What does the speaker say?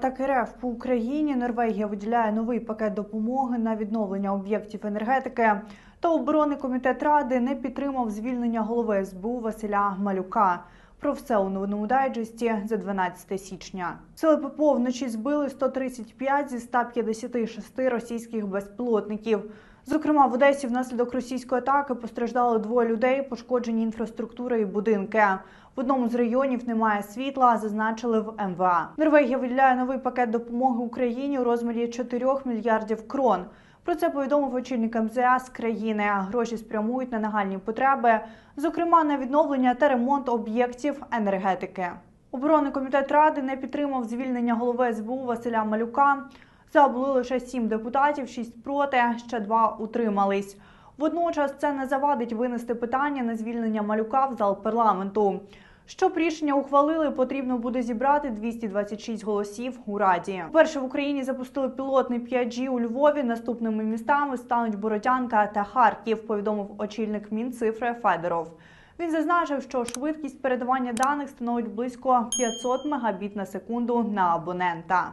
Так РФ по Україні Норвегія виділяє новий пакет допомоги на відновлення об'єктів енергетики. Та оборонний комітет ради не підтримав звільнення голови СБУ Василя Малюка. Про все у новинному дайджесті за 12 січня. Сили ППО вночі збили 135 зі 156 російських безпілотників. Зокрема, в Одесі внаслідок російської атаки постраждали двоє людей, пошкоджені інфраструктура і будинки. В одному з районів немає світла, зазначили в МВА. Норвегія виділяє новий пакет допомоги Україні у розмірі 4 мільярдів крон. Про це повідомив очільник МЗС країни. Гроші спрямують на нагальні потреби, зокрема на відновлення та ремонт об'єктів енергетики. Оборонний комітет ради не підтримав звільнення голови СБУ Василя Малюка. За були лише сім депутатів, шість проти, ще два утримались. Водночас це не завадить винести питання на звільнення малюка в зал парламенту. Щоб рішення ухвалили, потрібно буде зібрати 226 голосів у раді. Перше в Україні запустили пілотний 5G у Львові. Наступними містами стануть Бородянка та Харків. Повідомив очільник Мінцифри Федоров. Він зазначив, що швидкість передавання даних становить близько 500 мегабіт на секунду на абонента.